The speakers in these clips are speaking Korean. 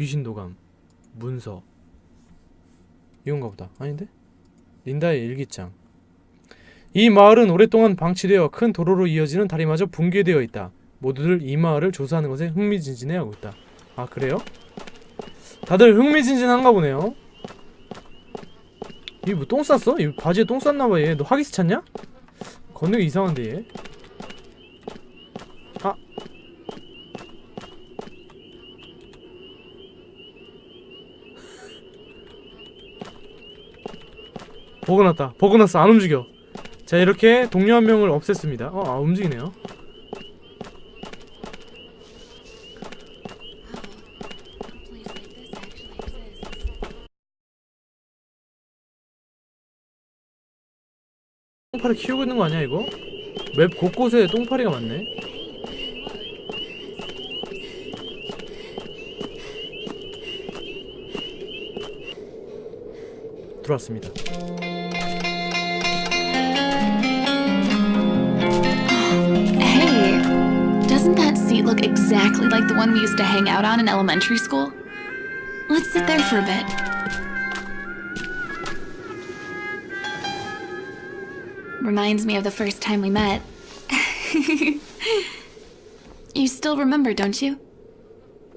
귀신 도감 문서 이건가 보다 아닌데? 린다의 일기장 이 마을은 오랫동안 방치되어 큰 도로로 이어지는 다리마저 붕괴되어 있다 모두들 이 마을을 조사하는 것에 흥미진진해하고 있다 아 그래요? 다들 흥미진진한가 보네요 이뭐똥 쌌어? 이 바지에 똥 쌌나봐 얘 너 하기스 찼냐? 건너기 이상한데 얘 버그났다. 버그났어. 안 움직여. 자 이렇게 동료 한 명을 없앴습니다. 어 아 움직이네요. 똥파리 키우고 있는 거 아니야 이거? 맵 곳곳에 똥파리가 많네. 들어왔습니다 doesn't that seat look exactly like the one we used to hang out on in elementary school? Let's sit there for a bit. Reminds me of the first time we met. you still remember, don't you?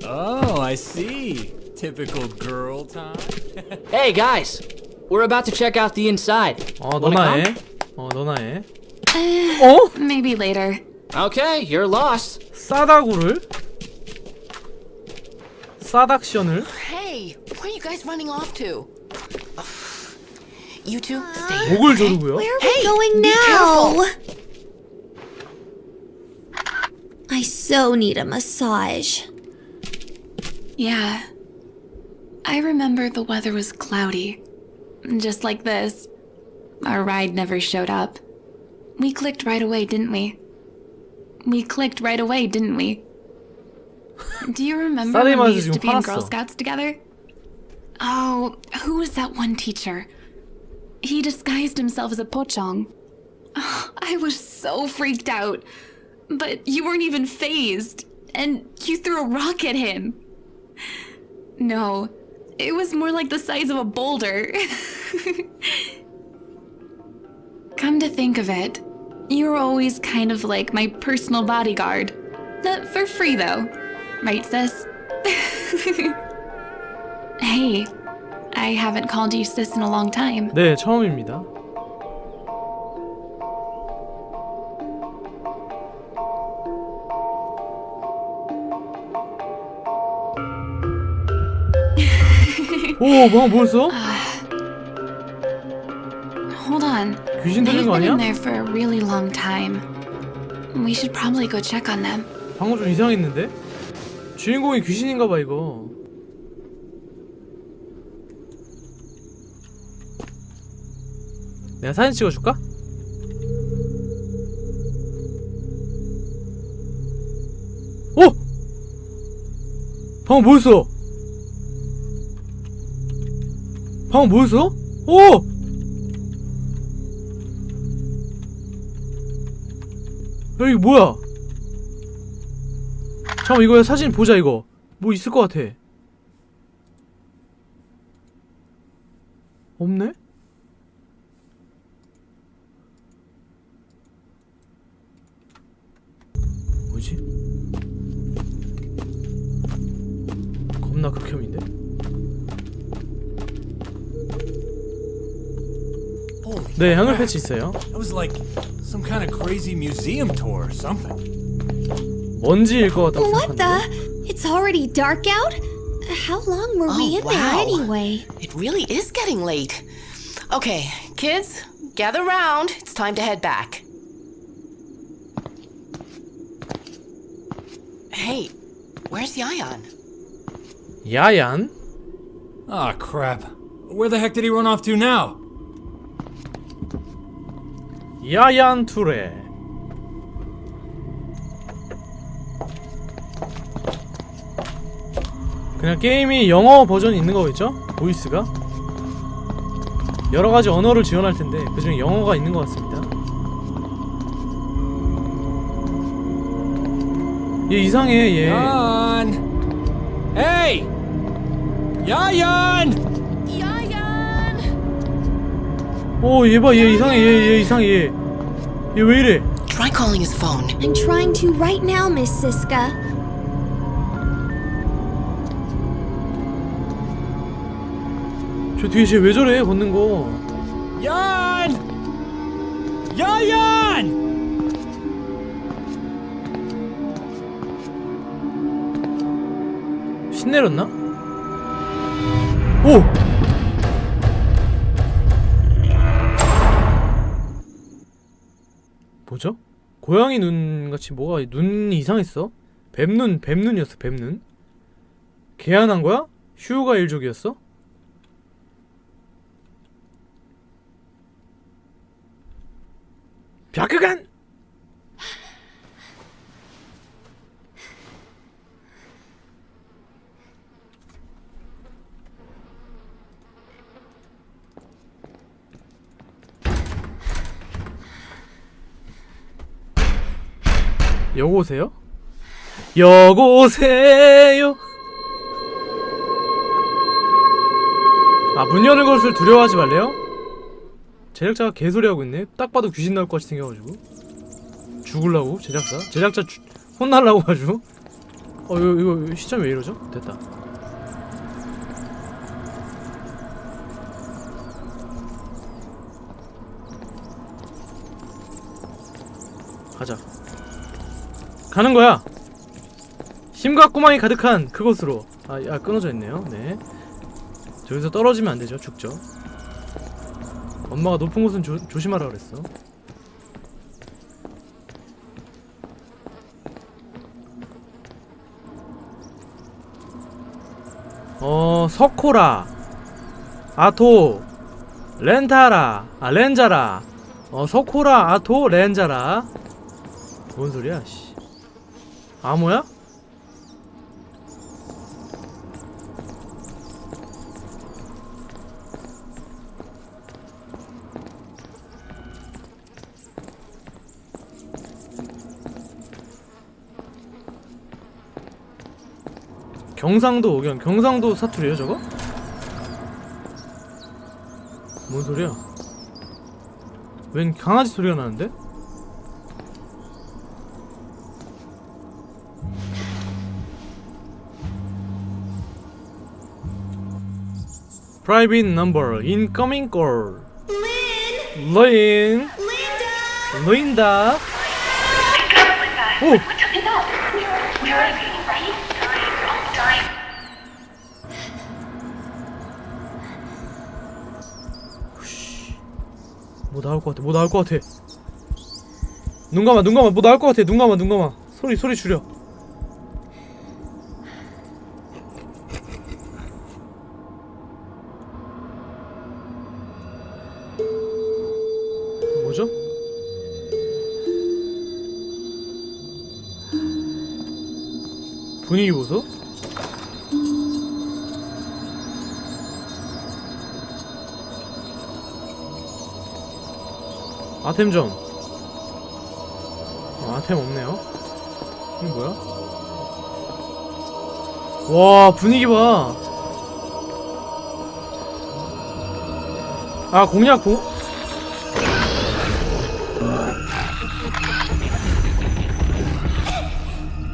Oh, I see. Typical girl time. Hey guys, we're about to check out the inside. 어 Wanna 너나 come? 해. 어 너나 해. 어? Maybe later. Okay, you're lost. 싸다구를? 싸닥션을? Hey, where are you guys running off to? You two, stay here. 목을 okay? 조르고요. Where are we Hey, going be now? I so need a massage. Yeah. I remember the weather was cloudy. Just like this. Our ride never showed up. We clicked right away, didn't we? We clicked right away, didn't we? Do you remember when we used to be in Girl Scouts together? Oh, who was that one teacher? He disguised himself as a pochong. Oh, I was so freaked out. But you weren't even phased, and you threw a rock at him. No, it was more like the size of a boulder. Come to think of it, you were always kind of like my personal bodyguard. Uh, for free, though. Right, sis? hey, I haven't called you sis in a long time. 네, 처음입니다. 오, 방금 뭐였어? 귀신 들린 They've 거 been in 아니야? there for a really long time. We should probably go check on them. 방금 좀 이상했는데? 주인공이 귀신인가 봐, 이거. 내가 사진 찍어줄까? 어! 방금 뭐였어? 방금 뭐였어? 오! 야 이거 뭐야? 잠깐 이거 사진 보자 이거 뭐 있을 것 같아 없네? 뭐지? 겁나 극혐인데? 네 향을. 패치 있어요 some kind of crazy museum tour or something. 먼지일 것 같다고 What 생각하는데 the? It's already dark out? How long were we Oh, in there wow. anyway? It really is getting late. Okay, kids, gather round. It's time to head back. Hey, where's Yayan? 야얀? Ah, crap. Where the heck did he run off to now? 야얀 투레 그냥 게임이 영어 버전이 있는 거겠죠? 보이스가? 여러 가지 언어를 지원할 텐데 그중에 영어가 있는 것 같습니다. 얘 이상해 얘. John! Hey! Yayan! 오 얘 봐 얘 이상해 얘 얘 이상해 얘 얘왜 이래 Try calling his phone. I'm trying to right now, Miss Siska. 저 뒤에 쟤 왜 저래 걷는 거 Yan! Yayan! 신내렸나? 오! 고양이 눈 같이 뭐가 눈이 이상했어? 뱀눈 뱀눈이었어 뱀눈 개안한 거야? 휴가 일족이었어? 벽그간 여고세요? 여고세요. 아, 문 여는 것을 두려워하지 말래요? 제작자가 개소리 하고 있네. 딱 봐도 귀신 나올 것 같이 생겨가지고. 죽을라고 제작자? 제작자 주, 혼날라고 가지고. 어 이거 이거 시점이 왜 이러죠? 됐다. 가자. 가는 거야. 힘과 꾸망이 가득한 그곳으로. 아, 아 끊어져 있네요. 네. 저기서 떨어지면 안 되죠. 죽죠. 엄마가 높은 곳은 조, 조심하라 그랬어. 어, 서코라, 아토, 렌타라, 아 렌자라, 어 서코라, 아토, 렌자라. 뭔 소리야, 씨. 암호야? 경상도 오경 경상도 사투리예요 저거? 뭔 소리야? 웬 강아지 소리가 나는데? Private number incoming call. Lynn. Lynn. Linda. Linda. 오. 뭐 나올 것 같아. 뭐 나올 것 같아. 눈 감아, 눈 감아. 뭐 나올 것 같아. 눈 감아, 눈 감아. 소리, 소리 줄여. 아템 좀. 어, 아템 없네요. 이게 뭐야? 와 분위기 봐. 아 공략 공.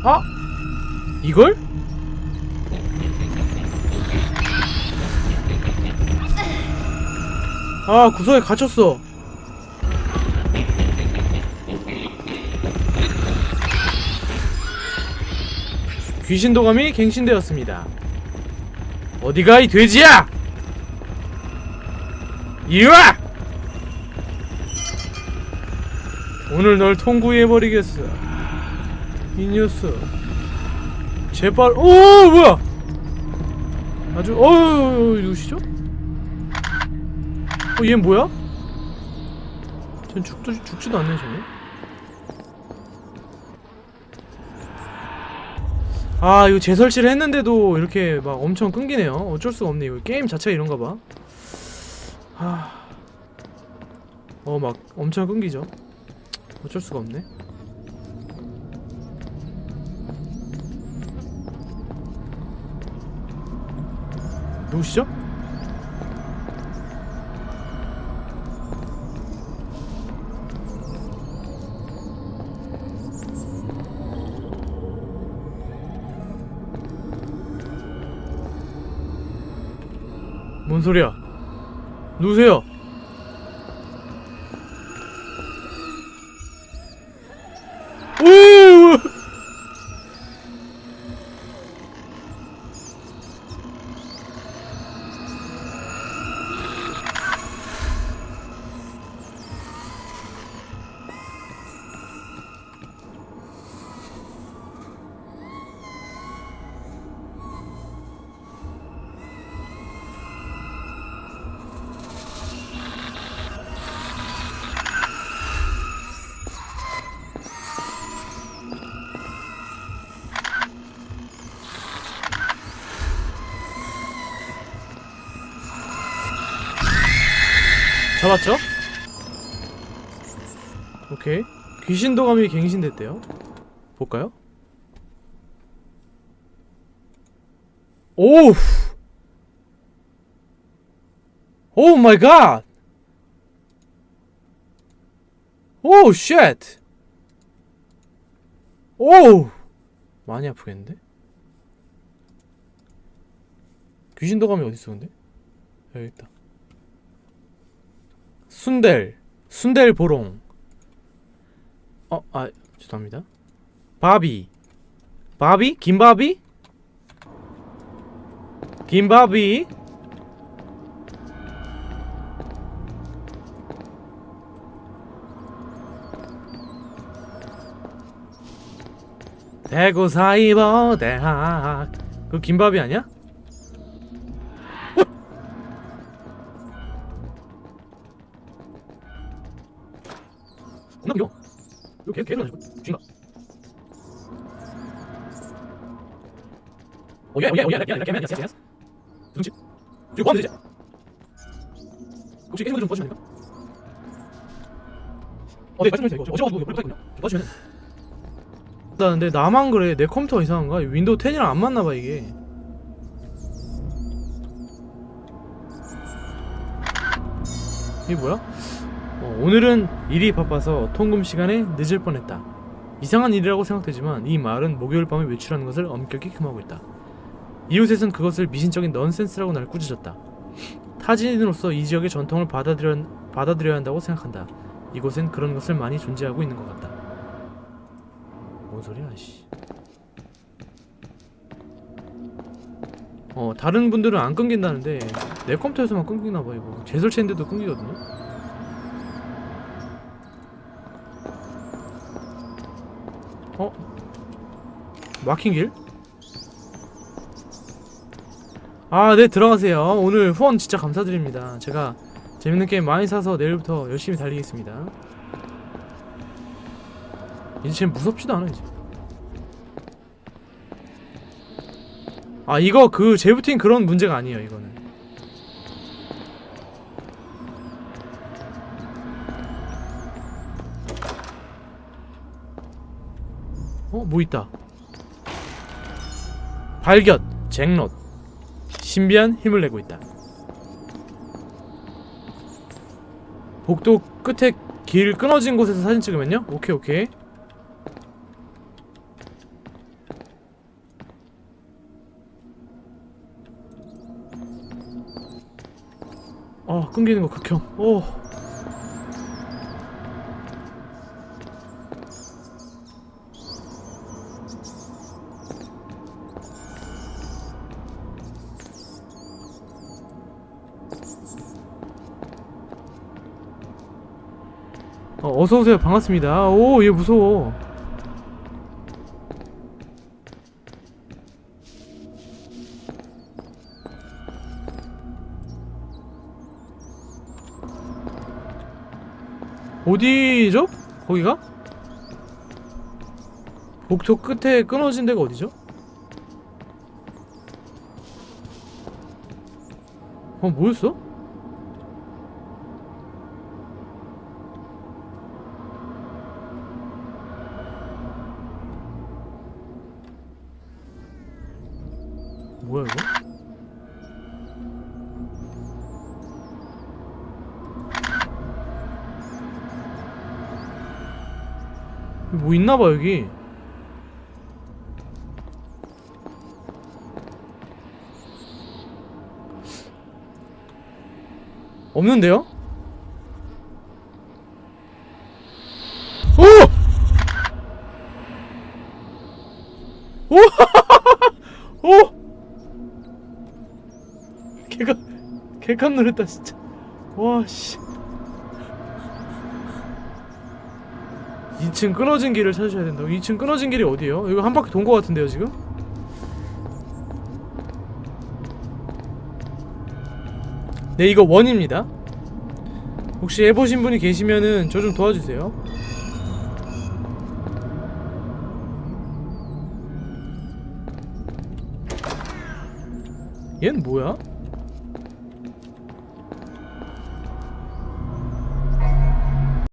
아 이걸? 아 구석에 갇혔어. 귀신 도감이 갱신되었습니다. 어디가 이 돼지야! 이와! 오늘 널 통구해버리겠어. 이 녀석. 제발, 오, 뭐야! 아주, 어유, 누구시죠? 어, 얘 뭐야? 전 죽도, 죽지도 않네, 쟤는. 아 이거 재설치를 했는데도 이렇게 막 엄청 끊기네요. 어쩔 수가 없네. 이거 게임 자체가 이런가 봐. 어막 엄청 끊기죠. 어쩔 수가 없네. 누구시죠? 뭔 소리야? 누구세요? 잡았죠? 오케이 귀신 도감이 갱신됐대요 볼까요? 오우 오 마이 갓 오우 쉣 오우 많이 아프겠는데? 귀신 도감이 어딨어 근데? 여기 있다 순델 순델 보롱 어, 아, 죄송합니다. 바비. 바비? 김바비? 김바비? 대구 사이버 대학. 그 김바비 아니야? 겁나 길어. 이거 개, 개로 가지고 쥐가. 오예 오예 오예 야 이렇게 야스 야스. 등치. 지금 뭐 하면 되지? 혹시 게임을 좀 봐주면 됩니까? 어, 네 말씀해 주세요. 이거 이거. 좀 봐주면. 나는데 나만 그래. 내 컴퓨터 이상한가? 윈도우 10이랑 안 맞나 봐 이게. 이게 뭐야? 어, 오늘은 일이 바빠서 통금 시간에 늦을 뻔했다. 이상한 일이라고 생각되지만 이 말은 목요일 밤에 외출하는 것을 엄격히 금하고 있다. 이웃에선 그것을 미신적인 넌센스라고 날 꾸짖었다. 타지인으로서 이 지역의 전통을 받아들여, 받아들여야 한다고 생각한다. 이곳엔 그런 것을 많이 존재하고 있는 것 같다. 뭔 소리야, 씨. 어, 다른 분들은 안 끊긴다는데 내 컴퓨터에서만 끊기나 봐 이거. 재설치했는데도 끊기거든요. 어? 막힌 길? 아, 네, 들어가세요. 오늘 후원 진짜 감사드립니다. 제가 재밌는 게임 많이 사서 내일부터 열심히 달리겠습니다. 이제 쟤 무섭지도 않아, 이제. 아, 이거 그 제부팅 그런 문제가 아니에요, 이거는. 어, 뭐 있다. 발견, 잭롯. 신비한 힘을 내고 있다. 복도 끝에 길 끊어진 곳에서 사진 찍으면요? 오케이, 오케이. 아, 끊기는 거 극혐. 오. 어, 어서 오세요. 반갑습니다. 오, 얘 무서워. 어디죠? 거기가? 복도 끝에 끊어진 데가 어디죠? 어, 뭐였어? 뭐 있나봐 여기 없는데요? 오! 오! 오! 개가 개깜 놀랐다 진짜 와씨 2층 끊어진 길을 찾으셔야 된다고 2층 끊어진 길이 어디예요? 이거 한 바퀴 돈거 같은데요 지금? 네 이거 원입니다 혹시 해보신 분이 계시면은 저 좀 도와주세요 얘는 뭐야?